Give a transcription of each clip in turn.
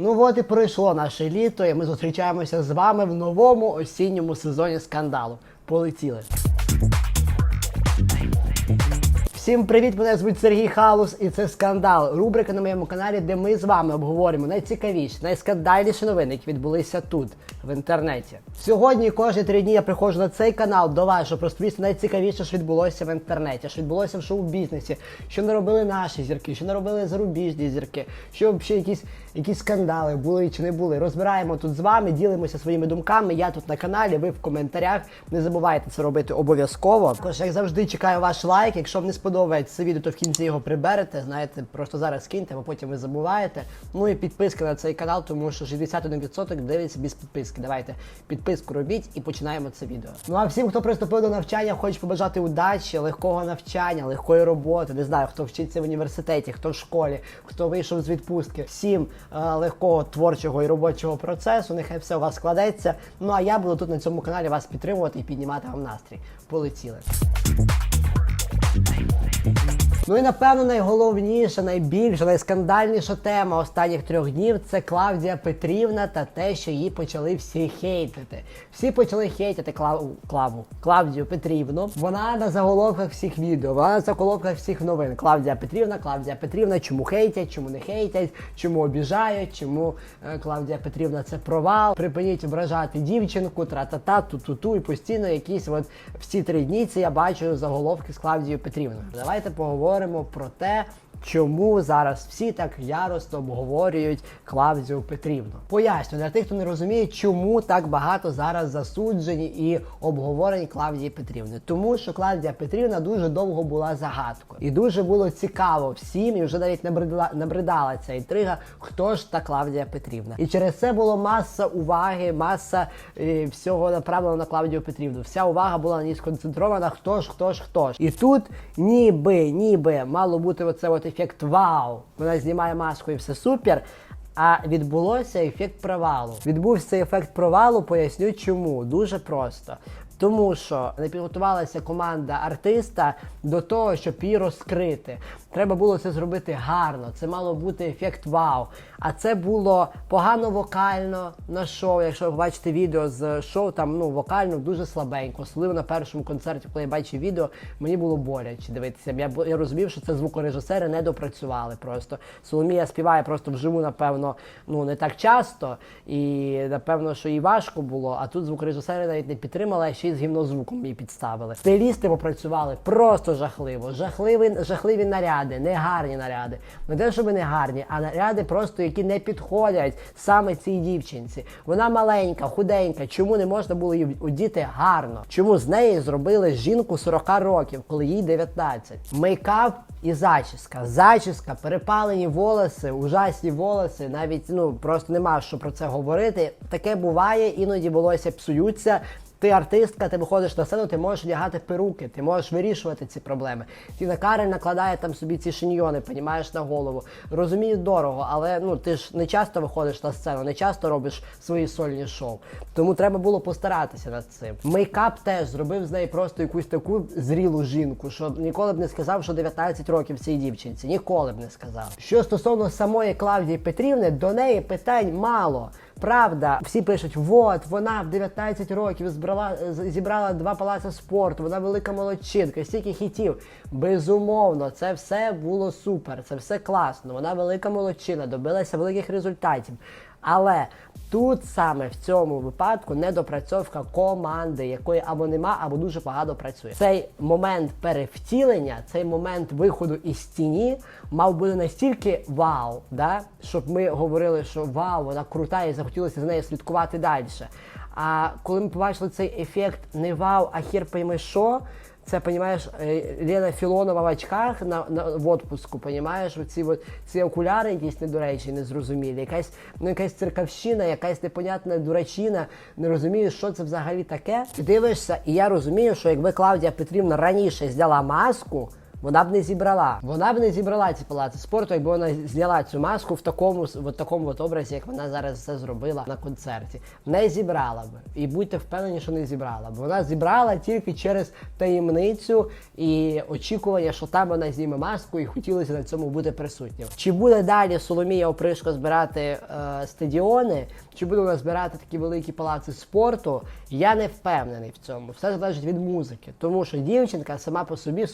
Ну от і пройшло наше літо, і ми зустрічаємося з вами в новому осінньому сезоні скандалу. Полетіли. Всім привіт! Мене звуть Сергій Халус, і це скандал. Рубрика на моєму каналі, де ми з вами обговоримо найцікавіші, найскандальніші новини, які відбулися тут, в інтернеті. Сьогодні кожні три дні я приходжу на цей канал до вас, щоб розповісти найцікавіше, що відбулося в інтернеті, що відбулося в шоу-бізнесі, що не робили наші зірки, що не робили зарубіжні зірки, що взагалі якісь, якісь скандали були чи не були. Розбираємо тут з вами, ділимося своїми думками. Я тут на каналі, ви в коментарях. Не забувайте це робити обов'язково. Також, як завжди, чекаю ваш лайк. Якщо вам не сподобається це відео, то в кінці його приберете. Знаєте, просто зараз киньте, бо потім ви забуваєте. Ну і підписка на цей канал, тому що 61% дивиться без підписки. Давайте підписку робіть і починаємо це відео. Ну а всім, хто приступив до навчання, хочу побажати удачі, легкого навчання, легкої роботи. Не знаю, хто вчиться в університеті, хто в школі, хто вийшов з відпустки. Всім е, легкого творчого і робочого процесу. Нехай все у вас складеться. Ну а я буду тут на цьому каналі вас підтримувати і піднімати вам настрій. Полетіли. Ну і напевно найголовніша, найбільша, найскандальніша тема останніх трьох днів це Клавдія Петрівна та те, що її почали всі хейтити. Всі почали хейтити Клаву, Клаву Клавдію Петрівну. Вона на заголовках всіх відео, вона на заголовках всіх новин. Клавдія Петрівна, Клавдія Петрівна, чому хейтять, чому не хейтять, чому обіжають, чому е, Клавдія Петрівна це провал. Припиніть ображати дівчинку, тра-та-та, ту-ту-ту, і постійно якісь от всі три дні це я бачу заголовки з Клавдією Петрівною. Давайте поговоримо про те. Чому зараз всі так яростно обговорюють Клавдію Петрівну? Поясню для тих, хто не розуміє, чому так багато зараз засуджені і обговорені Клавдії Петрівни. Тому що Клавдія Петрівна дуже довго була загадкою, і дуже було цікаво всім, і вже навіть набридала, набридала ця інтрига, хто ж та Клавдія Петрівна. І через це було маса уваги, маса е, всього направлено на Клавдію Петрівну. Вся увага була на ній сконцентрована. Хто ж, хто ж, хто ж. І тут ніби, ніби мало бути оце от ефект вау. Вона знімає маску і все супер. А відбулося ефект провалу. Відбувся ефект провалу, поясню чому. Дуже просто. Тому що не підготувалася команда артиста до того, щоб її розкрити. Треба було це зробити гарно. Це мало бути ефект вау. А це було погано вокально на шоу. Якщо ви побачите відео з шоу, там ну вокально дуже слабенько. Особливо на першому концерті, коли я бачив відео, мені було боляче дивитися. Я, я розумів, що це звукорежисери не допрацювали просто. Соломія співає просто вживу, напевно, ну не так часто, і напевно, що і важко було. А тут звукорежисери навіть не підтримали, а ще й з гімнозвуком її підставили. Стилісти попрацювали просто жахливо. Жахливі, жахливі наряди, негарні наряди. Не те, щоб не гарні, а наряди просто, які не підходять саме цій дівчинці. Вона маленька, худенька. Чому не можна було її одіти гарно? Чому з неї зробили жінку 40 років, коли їй 19? Мейкап і зачіска. Зачіска, перепалені волоси, ужасні волоси. Навіть ну просто нема що про це говорити. Таке буває, іноді волосся псуються. Ти артистка, ти виходиш на сцену, ти можеш одягати перуки, ти можеш вирішувати ці проблеми. Тіна Карель накладає там собі ці шиньйони, понімаєш на голову. Розумію, дорого, але ну ти ж не часто виходиш на сцену, не часто робиш свої сольні шоу. Тому треба було постаратися над цим. Мейкап теж зробив з неї просто якусь таку зрілу жінку, що ніколи б не сказав, що 19 років цій дівчинці. Ніколи б не сказав. Що стосовно самої Клавдії Петрівни, до неї питань мало. Правда, всі пишуть, от вона в 19 років збрала, зібрала два палаци спорту, вона велика молодчинка, стільки хітів. Безумовно, це все було супер, це все класно. Вона велика молодчина, добилася великих результатів. Але тут саме в цьому випадку недопрацьовка команди, якої або нема, або дуже погано працює. Цей момент перевтілення, цей момент виходу із тіні мав бути настільки вау, да? щоб ми говорили, що вау, вона крута і захотілося з нею слідкувати далі. А коли ми побачили цей ефект не вау, а хер пойми що, це, понімаєш, е, Лена Філонова в очках на, на в отпуску, понімаєш, оці от, ці окуляри якісь недоречі, незрозумілі, якась, ну, якась церковщина, якась непонятна дурачина, не розумієш, що це взагалі таке. Ти дивишся, і я розумію, що якби Клавдія Петрівна раніше зняла маску, Вона б не зібрала. Вона б не зібрала ці палаци спорту, якби вона зняла цю маску в такому в такому от образі, як вона зараз це зробила на концерті. Не зібрала б. І будьте впевнені, що не зібрала б. Вона зібрала тільки через таємницю і очікування, що там вона зніме маску, і хотілося на цьому бути присутнім. Чи буде далі Соломія Опришко збирати е, стадіони? Чи буде вона збирати такі великі палаци спорту? Я не впевнений в цьому. Все залежить від музики, тому що дівчинка сама по собі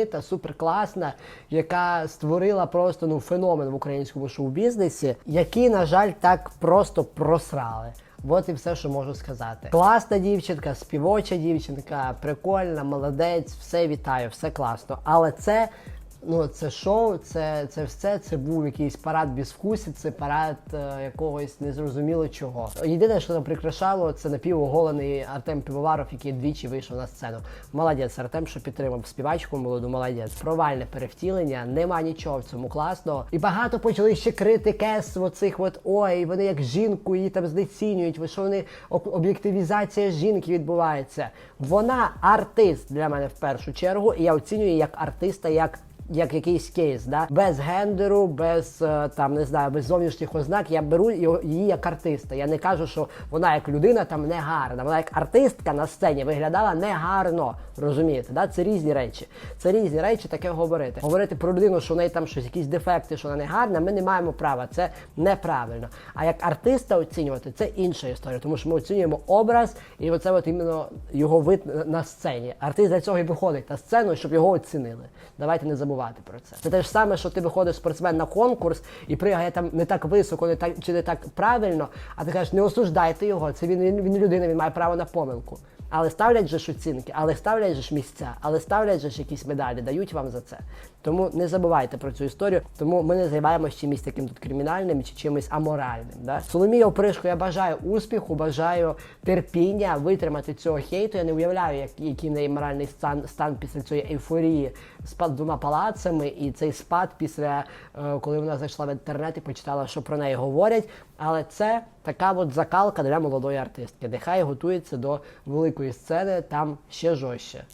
суперталановита, суперкласна, яка створила просто ну феномен в українському шоу-бізнесі, який, на жаль, так просто просрали. От і все, що можу сказати. Класна дівчинка, співоча дівчинка, прикольна, молодець, все вітаю, все класно. Але це. Ну, це шоу, це, це все, це був якийсь парад безвкусі, це парад е, якогось незрозуміло чого. Єдине, що нам прикрашало, це напівоголений Артем Півоваров, який двічі вийшов на сцену. Молодець, Артем, що підтримав співачку молоду, молодець. Провальне перевтілення, нема нічого в цьому класного. І багато почали ще крити кес оцих от ой, вони як жінку її там знецінюють, ви що вони об- об'єктивізація жінки відбувається. Вона артист для мене в першу чергу, і я оцінюю як артиста, як як якийсь кейс, да? без гендеру, без е, там не знаю, без зовнішніх ознак. Я беру її як артиста. Я не кажу, що вона як людина там не гарна. Вона як артистка на сцені виглядала негарно. Розумієте, да? Це різні речі. Це різні речі таке говорити. Говорити про людину, що в неї там щось, якісь дефекти, що вона не гарна, ми не маємо права. Це неправильно. А як артиста оцінювати, це інша історія, тому що ми оцінюємо образ, і оце от іменно його вид на сцені. Артист для цього і виходить на сцену, щоб його оцінили. Давайте не забувати про це. Це те ж саме, що ти виходиш спортсмен на конкурс і пригає там не так високо, не так чи не так правильно, а ти кажеш, не осуждайте його. Це він, він, він людина, він має право на помилку. Але ставлять же ж оцінки, але ставлять же ж місця, але ставлять же ж якісь медалі, дають вам за це. Тому не забувайте про цю історію. Тому ми не займаємося чимось таким тут кримінальним чи чимось аморальним. Да? Соломія Опришко, я бажаю успіху, бажаю терпіння, витримати цього хейту. Я не уявляю, як, який неї моральний стан, стан після цієї ейфорії з двома палацами, і цей спад після е, коли вона зайшла в інтернет і почитала, що про неї говорять. Але це така от закалка для молодої артистки. Нехай готується до великої сцени, там ще жорстче.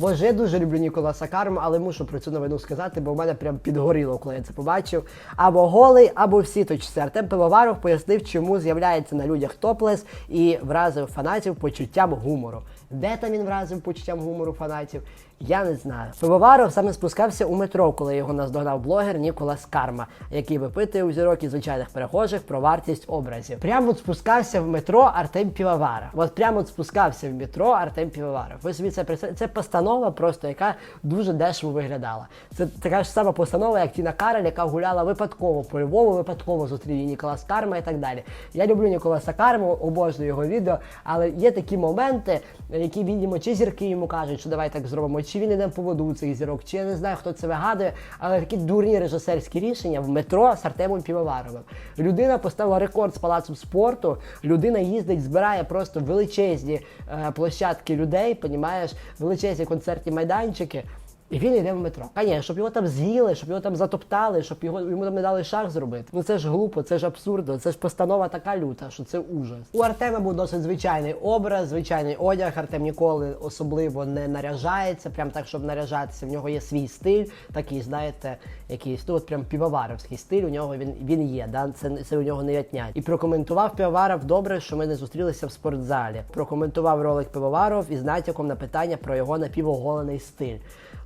Боже, я дуже люблю Ніколаса Карму, але мушу про цю новину сказати, бо в мене прям підгоріло, коли я це побачив. Або голий, або в сіточці. Артем Пивоваров пояснив, чому з'являється на людях топлес і вразив фанатів почуттям гумору. Де там він вразив почуттям гумору фанатів? Я не знаю. Пивоваров саме спускався у метро, коли його наздогнав блогер Ніколас Карма, який випитує у зірок і звичайних перехожих про вартість образів. Прямо от спускався в метро Артем Півоваров. От прямо от спускався в метро Артем Півоваров. Ви собі це? Це постанова, просто яка дуже дешево виглядала. Це така ж сама постанова, як Тіна Кароль, яка гуляла випадково по Львову, випадково зустрів її Ніколас Карма і так далі. Я люблю Ніколаса Карму, обожнюю його відео, але є такі моменти, які відомо, чи зірки йому кажуть, що давай так зробимо, чи він іде по воду цих зірок, чи я не знаю, хто це вигадує, але такі дурні режисерські рішення в метро з Артемом Півоваровим. Людина поставила рекорд з палацом спорту. Людина їздить, збирає просто величезні е, площадки людей, понімаєш, величезні концертні майданчики. І він йде в метро. Звісно, щоб його там з'їли, щоб його там затоптали, щоб його йому там не дали шаг зробити. Ну це ж глупо, це ж абсурдно, це ж постанова така люта, що це ужас. У Артема був досить звичайний образ, звичайний одяг. Артем ніколи особливо не наряжається, прям так, щоб наряжатися. В нього є свій стиль, такий, знаєте, якийсь ну от прям півоваровський стиль. У нього він він є. Да? Це, це у нього не ятнять. І прокоментував півоваров добре, що ми не зустрілися в спортзалі. Прокоментував ролик пивоваров із натяком на питання про його напівоголений стиль.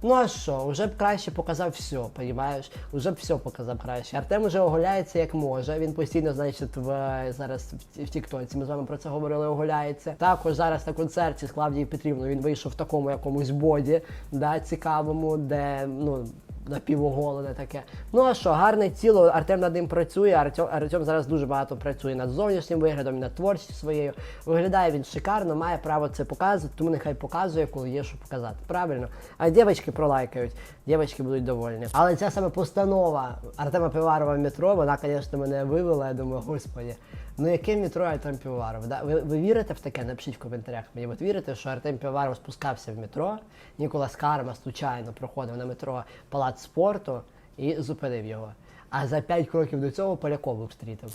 Ну а що, вже б краще показав все, понімаєш? Уже б все показав краще. Артем уже оголяється як може. Він постійно, значить, в зараз в, Тіктоці. Ми з вами про це говорили, оголяється. Також зараз на концерті з Клавдією Петрівною він вийшов в такому якомусь боді, да, цікавому, де ну. Напівоголене таке. Ну а що, гарне тіло, Артем над ним працює. Артем, Артем зараз дуже багато працює над зовнішнім виглядом, і над творчістю своєю. Виглядає він шикарно, має право це показувати, тому нехай показує, коли є що показати. Правильно. А дівчатки пролайкають, дівчатки будуть довольні. Але ця саме постанова Артема Пиварова в метро, вона, звісно, мене вивела. Я думаю, господі. Ну яке метро Артем Півоваров? Да? Ви, ви вірите в таке? Напишіть в коментарях мені. От вірите, що Артем Півоваров спускався в метро, Ніколас Карма случайно проходив на метро Палац спорту і зупинив його. А за 5 кроків до цього Полякову встрітив.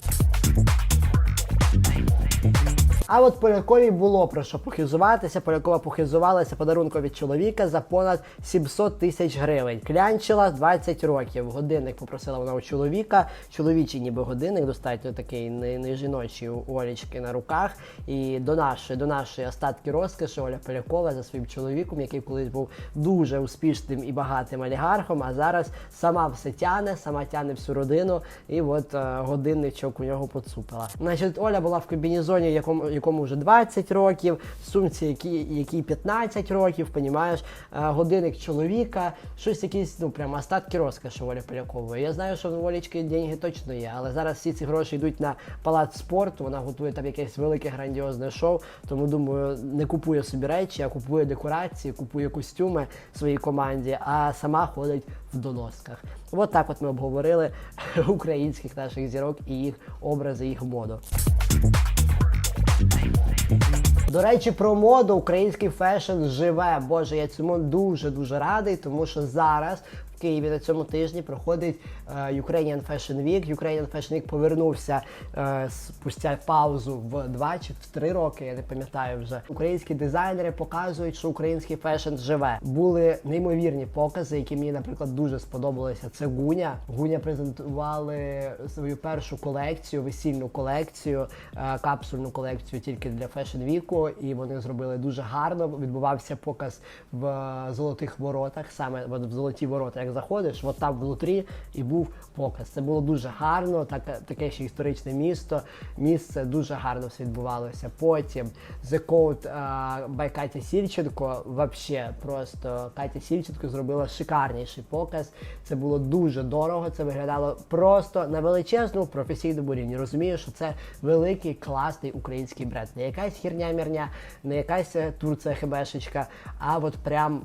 А от Полякові було про що похизуватися. Полякова похизувалася подарунком від чоловіка за понад 700 тисяч гривень. Клянчила 20 років. Годинник попросила вона у чоловіка. Чоловічий ніби годинник, достатньо такий не, не жіночий у Олічки на руках. І до нашої, до нашої остатки розкоші Оля Полякова за своїм чоловіком, який колись був дуже успішним і багатим олігархом, а зараз сама все тяне, сама тяне всю родину, і от е, годинничок у нього поцупила. Значить, Оля була в комбінезоні, якому, якому вже 20 років, сумці, які, якій 15 років, понімаєш, Е, годинник чоловіка, щось якісь, ну прямо остатки розкоші Оля Полякової. Я знаю, що в Олічки деньги точно є, але зараз всі ці гроші йдуть на палац спорту. Вона готує там якесь велике грандіозне шоу. Тому думаю, не купує собі речі, а купує декорації, купує костюми своїй команді, а сама ходить в доносках. От так от ми обговорили українських наших зірок і їх образи, їх моду. До речі, про моду український фешн живе. Боже, я цьому дуже дуже радий, тому що зараз Києві на цьому тижні проходить е, Ukrainian Fashion Week. Ukrainian Fashion Week повернувся е, спустя паузу в два чи в три роки. Я не пам'ятаю вже. Українські дизайнери показують, що український фешн живе. Були неймовірні покази, які мені, наприклад, дуже сподобалися. Це Гуня. Гуня презентували свою першу колекцію, весільну колекцію, е, капсульну колекцію тільки для Fashion Week, і вони зробили дуже гарно. Відбувався показ в золотих воротах, саме в золоті ворота, як заходиш, от там внутрі і був показ. Це було дуже гарно, так, таке ще історичне місто. Місце дуже гарно все відбувалося. Потім The Code е, by Катя Сільченко. Вообще просто Катя Сільченко зробила шикарніший показ. Це було дуже дорого. Це виглядало просто на величезному професійному рівні. Розумію, що це великий класний український бренд. Не якась херня-мірня, не якась е, Турція хебешечка, а от прям.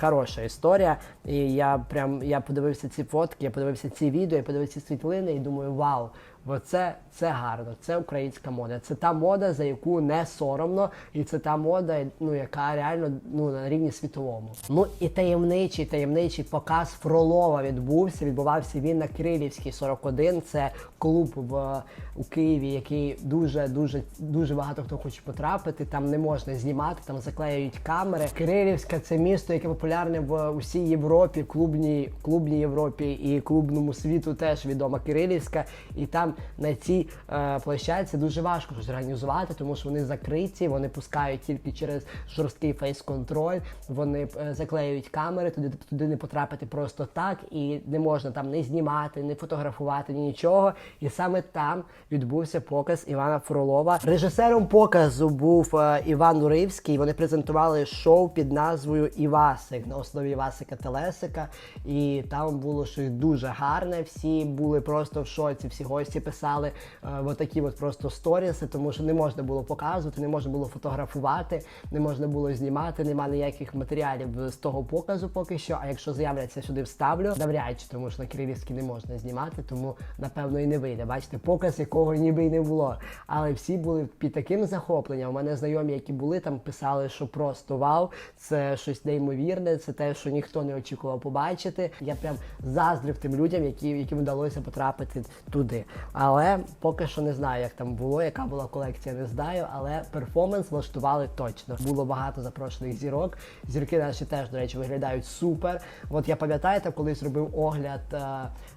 Хороша історія, і я прям я подивився ці фотки, я подивився ці відео, я подивився ці світлини і думаю, вау, оце це гарно, це українська мода. Це та мода, за яку не соромно, і це та мода, ну яка реально ну на рівні світовому. Ну і таємничий, таємничий показ Фролова відбувся. Відбувався він на Кирилівській 41. Це клуб в у Києві, який дуже дуже дуже багато хто хоче потрапити. Там не можна знімати, там заклеюють камери. Кирилівська це місто, яке популярне в усій Європі, клубній клубній Європі і клубному світу теж відома Кирилівська. І там на цій е, площадці дуже важко щось організувати, тому що вони закриті, вони пускають тільки через жорсткий фейс-контроль. Вони е, заклеюють камери, туди туди не потрапити просто так, і не можна там не знімати, не фотографувати, ні нічого. І саме там відбувся показ Івана Фролова. Режисером показу був е, Іван Уривський. Вони презентували шоу під назвою Івасик на основі Івасика Телесика. І там було щось дуже гарне. Всі були просто в шоці. Всі гості писали е, отакі от просто сторіси, тому що не можна було показувати, не можна було фотографувати, не можна було знімати. Нема ніяких матеріалів з того показу поки що. А якщо з'являться сюди вставлю, навряд чи тому що на Кирилівській не можна знімати, тому напевно і не вийде. Бачите, показ якого ніби й не було. Але всі були під таким захопленням. У мене знайомі, які були там, писали, що просто вау, це щось неймовірне, це те, що ніхто не очікував побачити. Я прям заздрив тим людям, які, яким вдалося потрапити туди. Але поки що не знаю, як там було, яка була колекція, не знаю. Але перформанс влаштували точно. Було багато запрошених зірок. Зірки наші теж, до речі, виглядають супер. От я пам'ятаєте, колись робив огляд е,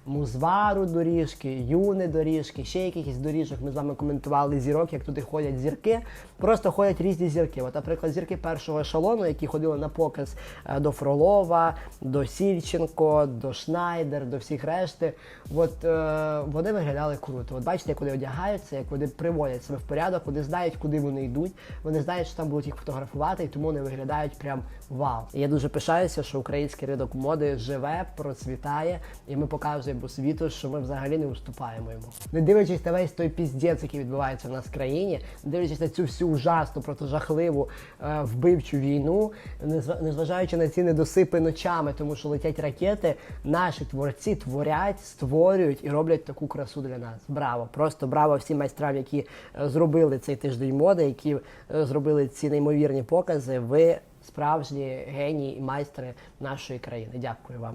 музвару доріжки, юни доріжки, ще якихось доріжок. Ми з вами коментували зірок, як туди ходять зірки. Просто ходять різні зірки. От, наприклад, зірки першого ешелону, які ходили на показ е, до Фролова, до Сільченко, до Шнайдер, до всіх решти. От е, вони виглядали круто. От бачите, як вони одягаються, як вони приводять себе в порядок, вони знають, куди вони йдуть. Вони знають, що там будуть їх фотографувати, і тому вони виглядають прям вау. І я дуже пишаюся, що український ринок моди живе, процвітає, і ми показуємо світу, що ми взагалі не уступаємо йому. Не дивлячись на весь той піздець, який відбувається в нас в країні, не дивлячись на цю всю ужасну, просто жахливу е, вбивчу війну, незва- незважаючи на ці недосипи ночами, тому що летять ракети, наші творці творять, створюють і роблять таку красу для нас. Браво! Просто браво всім майстрам, які е, зробили цей тиждень моди, які е, зробили ці неймовірні покази. Ви справжні генії і майстри нашої країни. Дякую вам.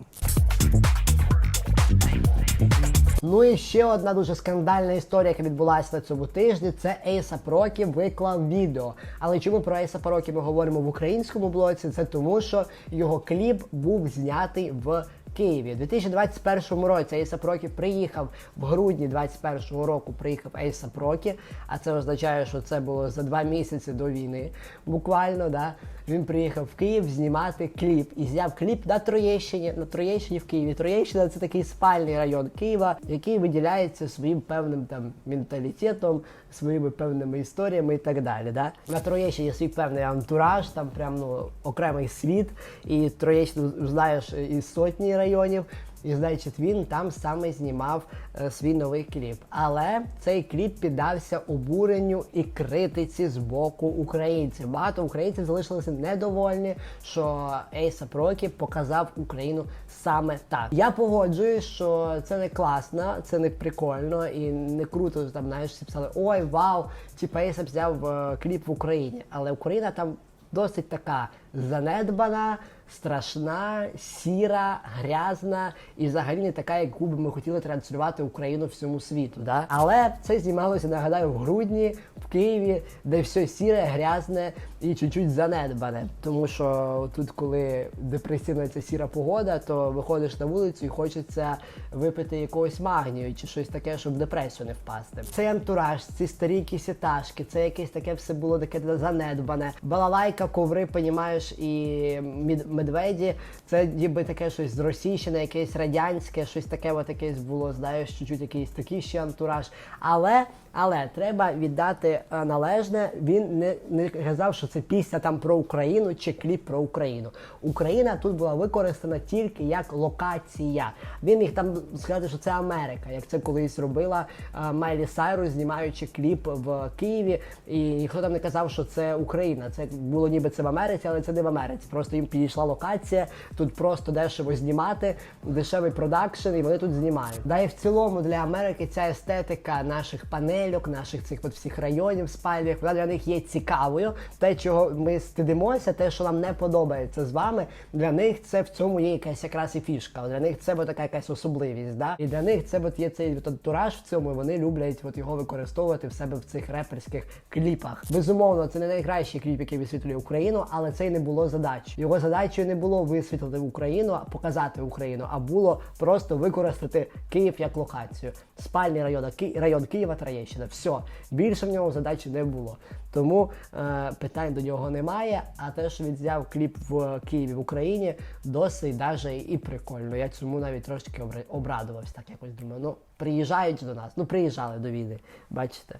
Ну і ще одна дуже скандальна історія, яка відбулася на цьому тижні. Це Ейса Прокі виклав відео. Але чому про Ейса Прокі ми говоримо в українському блоці? Це тому, що його кліп був знятий в Києві. У 2021 році Ейсап Рокі приїхав в грудні 2021 року. Приїхав Ейсап Рокі, а це означає, що це було за два місяці до війни. Буквально, да. Він приїхав в Київ знімати кліп і зняв кліп на Троєщині, на Троєщині в Києві. Троєщина це такий спальний район Києва, який виділяється своїм певним там менталітетом, своїми певними історіями і так далі. Да? На Троєщині свій певний антураж, там прям ну окремий світ, і Троєщину знаєш із сотні районів. І значить, він там саме знімав е, свій новий кліп. Але цей кліп піддався обуренню і критиці з боку українців. Багато українців залишилися недовольні, що Ейсап Рокі показав Україну саме так. Я погоджуюсь, що це не класно, це не прикольно і не круто. Там знаєш, всі писали ой, вау, типа Ейсап взяв е, кліп в Україні, але Україна там досить така занедбана, страшна, сіра, грязна і взагалі не така, яку би ми хотіли транслювати Україну всьому світу. Да? Але це знімалося, нагадаю, в грудні в Києві, де все сіре, грязне і чуть-чуть занедбане. Тому що тут, коли депресивна ця сіра погода, то виходиш на вулицю і хочеться випити якогось магнію чи щось таке, щоб депресію не впасти. Цей антураж, ці старі якісь етажки, це якесь таке все було таке занедбане. Балалайка, коври, понімаєш, і мід- медведі. Це ніби таке щось з Російщини, якесь радянське, щось таке, от якесь було, знаєш, чуть-чуть якийсь такий ще антураж. Але, але треба віддати е, належне. Він не, не казав, що це пісня там про Україну чи кліп про Україну. Україна тут була використана тільки як локація. Він міг там сказати, що це Америка, як це колись робила е, Майлі Сайрус, знімаючи кліп в Києві. І ніхто там не казав, що це Україна. Це було ніби це в Америці, але це не в Америці. Просто їм підійшла локація. Тут просто дешево знімати, дешевий продакшн, і вони тут знімають. Да і в цілому для Америки ця естетика наших панельок, наших цих от всіх районів спальних, вона для них є цікавою. Те, чого ми стидимося, те, що нам не подобається з вами, для них це в цьому є якась якраз і фішка. Для них це от така якась особливість. Да? І для них це от є цей от антураж в цьому, і вони люблять от його використовувати в себе в цих реперських кліпах. Безумовно, це не найкращий кліп, який висвітлює Україну, але це й не було задач. Його задачею не було висвітлити Україну, а показати Україну, а було просто використати Київ як локацію. Спальний район, Ки... район Києва Троєщина. Все. Більше в нього задачі не було. Тому е, питань до нього немає. А те, що він зняв кліп в Києві в Україні, досить даже і прикольно. Я цьому навіть трошки обрадувався. Так якось думаю. Ну, приїжджають до нас. Ну, приїжджали до війни. Бачите.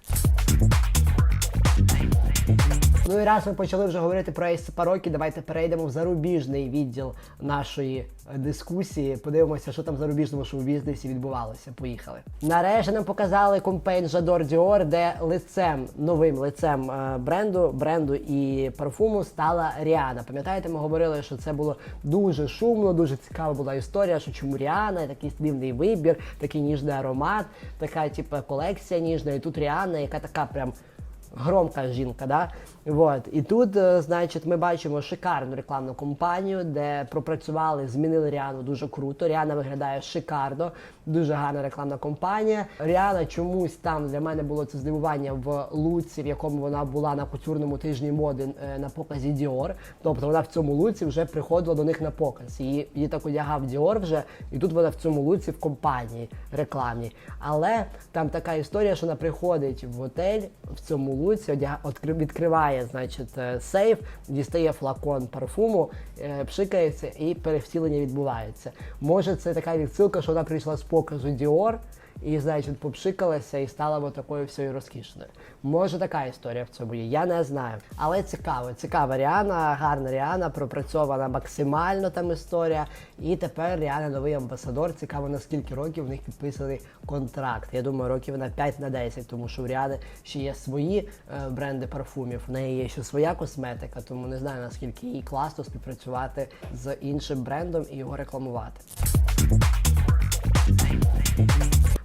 Ну і раз ми почали вже говорити про Рокі, давайте перейдемо в зарубіжний відділ нашої е, дискусії. Подивимося, що там в зарубіжному шоу-бізнесі відбувалося. Поїхали. Нарешті нам показали компейн Жадор Діор, де лицем, новим лицем е, бренду, бренду і парфуму стала Ріана. Пам'ятаєте, ми говорили, що це було дуже шумно, дуже цікава була історія, що чому Ріана, такий дивний вибір, такий ніжний аромат, така типу, колекція ніжна, і тут Ріана, яка така прям громка жінка, да? Вот. І тут, е, значить, ми бачимо шикарну рекламну кампанію, де пропрацювали, змінили Ріану дуже круто. Ріана виглядає шикарно, дуже гарна рекламна кампанія. Ріана чомусь там для мене було це здивування в луці, в якому вона була на кутюрному тижні моди е, на показі Dior. Тобто вона в цьому луці вже приходила до них на показ. Її, її так одягав Dior вже, і тут вона в цьому луці в компанії рекламній. Але там така історія, що вона приходить в готель в цьому луці, одяга, відкри- відкриває значить, е, сейф, дістає флакон парфуму, е, пшикається і перевтілення відбувається. Може, це така відсилка, що вона прийшла з показу Dior, і, значить, попшикалася і стала от такою всею розкішною. Може, така історія в цьому є, я не знаю. Але цікаво, цікава Ріана, гарна Ріана, пропрацьована максимально там історія. І тепер Ріана новий амбасадор. Цікаво, на скільки років в них підписаний контракт. Я думаю, років на 5 на 10, тому що у Ріани ще є свої е, бренди парфумів, в неї є ще своя косметика, тому не знаю наскільки їй класно співпрацювати з іншим брендом і його рекламувати.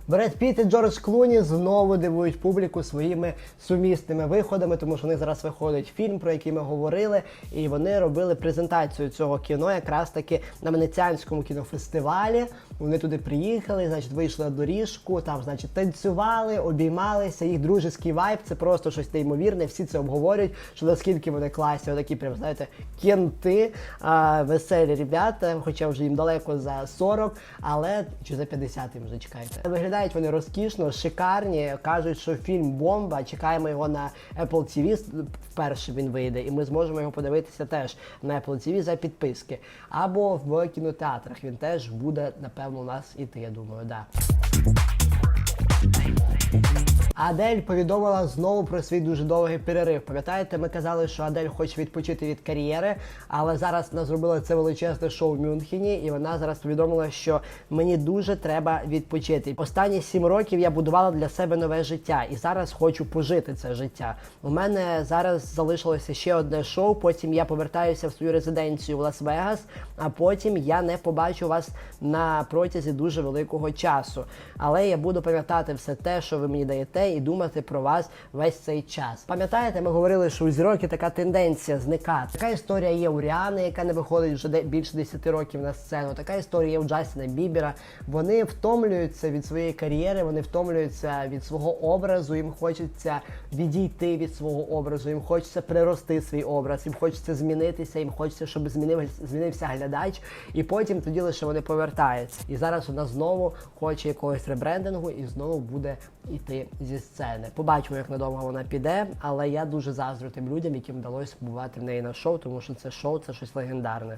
Бред Піт і Джордж Клуні знову дивують публіку своїми сумісними виходами, тому що у них зараз виходить фільм, про який ми говорили, і вони робили презентацію цього кіно якраз таки на Венеціанському кінофестивалі. Вони туди приїхали, значить, вийшли на доріжку, там, значить, танцювали, обіймалися. Їх дружеський вайб, це просто щось неймовірне. Всі це обговорюють, що наскільки вони класні, отакі прям, знаєте, кенти, а, веселі ребята, хоча вже їм далеко за 40, але чи за 50 їм вже чекайте. Виглядають вони розкішно, шикарні. Кажуть, що фільм бомба. Чекаємо його на Apple TV. Вперше він вийде, і ми зможемо його подивитися теж на Apple TV за підписки. Або в кінотеатрах він теж буде, напевно, у нас іти, я думаю, да. Адель повідомила знову про свій дуже довгий перерив. Пам'ятаєте, ми казали, що Адель хоче відпочити від кар'єри, але зараз вона зробила це величезне шоу в Мюнхені, і вона зараз повідомила, що мені дуже треба відпочити. Останні сім років я будувала для себе нове життя, і зараз хочу пожити це життя. У мене зараз залишилося ще одне шоу. Потім я повертаюся в свою резиденцію в Лас-Вегас, а потім я не побачу вас на протязі дуже великого часу. Але я буду пам'ятати все те, що ви мені даєте, і думати про вас весь цей час. Пам'ятаєте, ми говорили, що у зірок така тенденція зникати. Така історія є у Ріани, яка не виходить вже більше 10 років на сцену. Така історія є у Джастіна Бібера. Вони втомлюються від своєї кар'єри, вони втомлюються від свого образу. Їм хочеться відійти від свого образу, їм хочеться прирости свій образ, їм хочеться змінитися, їм хочеться, щоб змінив, змінився глядач, і потім тоді лише вони повертаються. І зараз вона знову хоче якогось ребрендингу і знову буде йти зі сцени. Побачимо, як надовго вона піде, але я дуже заздрю тим людям, яким вдалося побувати в неї на шоу, тому що це шоу це щось легендарне.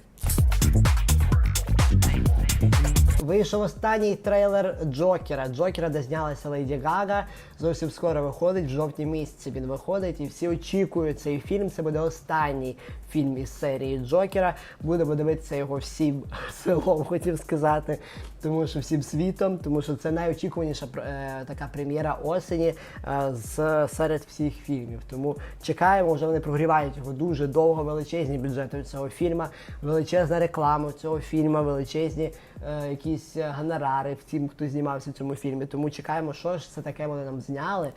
Вийшов останній трейлер Джокера. Джокера, де знялася Леді Гага. Зовсім скоро виходить, в жовтні місяці він виходить, і всі очікують цей фільм. Це буде останній фільм із серії Джокера. Будемо дивитися його всім селом, хотів сказати, тому що всім світом, тому що це найочікуваніша е, така прем'єра осені е, з серед всіх фільмів. Тому чекаємо, вже вони прогрівають його дуже довго, величезні бюджети цього фільму, величезна реклама цього фільму, величезні е, якісь гонорари всім, хто знімався в цьому фільмі. Тому чекаємо, що ж це таке вони нам зняли.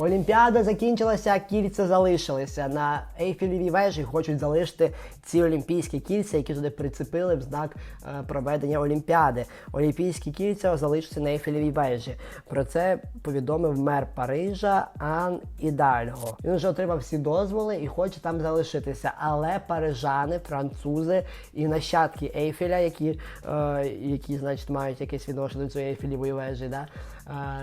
Олімпіада закінчилася, а кільця залишилися. На Ейфелевій вежі хочуть залишити ці олімпійські кільця, які туди прицепили в знак е, проведення Олімпіади. Олімпійські кільця залишаться на Ейфелевій вежі. Про це повідомив мер Парижа Ан Ідальго. Він вже отримав всі дозволи і хоче там залишитися. Але парижани, французи і нащадки Ейфеля, які, е, які значить, мають якесь відношення до цієї Ейфелевої вежі, да?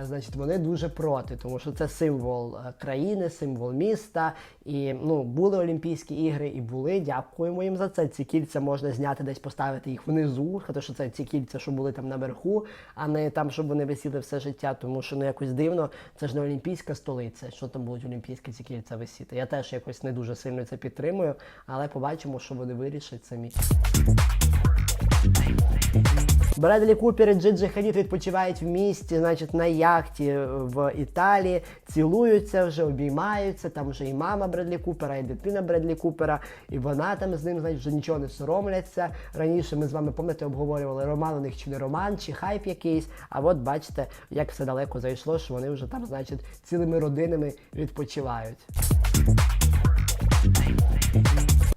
Значить, вони дуже проти, тому що це символ е, країни, символ міста. І ну, були Олімпійські ігри і були. Дякуємо їм за це. Ці кільця можна зняти десь, поставити їх внизу. Тому що це ці кільця, що були там наверху, а не там, щоб вони висіли все життя. Тому що ну якось дивно, це ж не олімпійська столиця. Що там будуть олімпійські ці кільця висіти? Я теж якось не дуже сильно це підтримую, але побачимо, що вони вирішать самі. Бредлі Купер і Джиджи Хадід відпочивають в місті, значить, на яхті в Італії, цілуються вже, обіймаються. Там вже і мама Бредлі Купера, і дитина Бредлі Купера, і вона там з ним, значить, вже нічого не соромляться. Раніше ми з вами пам'ятаєте, обговорювали роман у них чи не роман, чи хайп якийсь. А от бачите, як все далеко зайшло, що вони вже там, значить, цілими родинами відпочивають.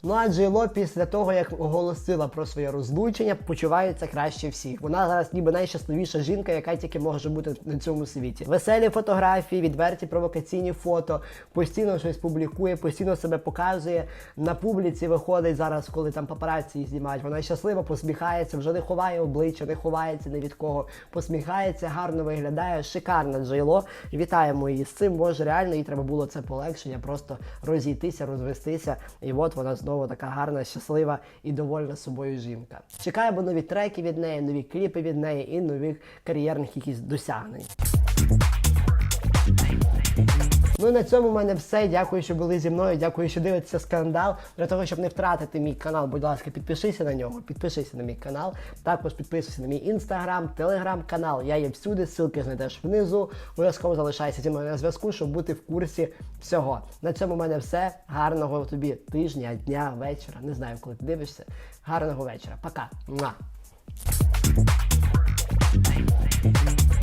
Ну а Джейло після того, як оголосила про своє розлучення, почувається краще всіх. Вона зараз ніби найщасливіша жінка, яка тільки може бути на цьому світі. Веселі фотографії, відверті провокаційні фото, постійно щось публікує, постійно себе показує. На публіці виходить зараз, коли там папараці її знімають. Вона щаслива, посміхається, вже не ховає обличчя, не ховається ні від кого. Посміхається, гарно виглядає. Шикарна Джейло. Вітаємо її з цим. Може, реально їй треба було це полегшення, просто розійтися, розвестися. І от вона знову така гарна, щаслива і довольна собою жінка. Чекаємо нові треки від неї, нові кліпи від неї і нових кар'єрних якісь досягнень. Ну і на цьому в мене все. Дякую, що були зі мною. Дякую, що дивитеся скандал. Для того, щоб не втратити мій канал, будь ласка, підпишися на нього, підпишися на мій канал. Також підписуйся на мій інстаграм, телеграм-канал. Я є всюди, ссылки знайдеш внизу. Обов'язково залишайся зі мною на зв'язку, щоб бути в курсі всього. На цьому в мене все. Гарного тобі тижня, дня, вечора. Не знаю, коли ти дивишся. Гарного вечора. Пока. Муа.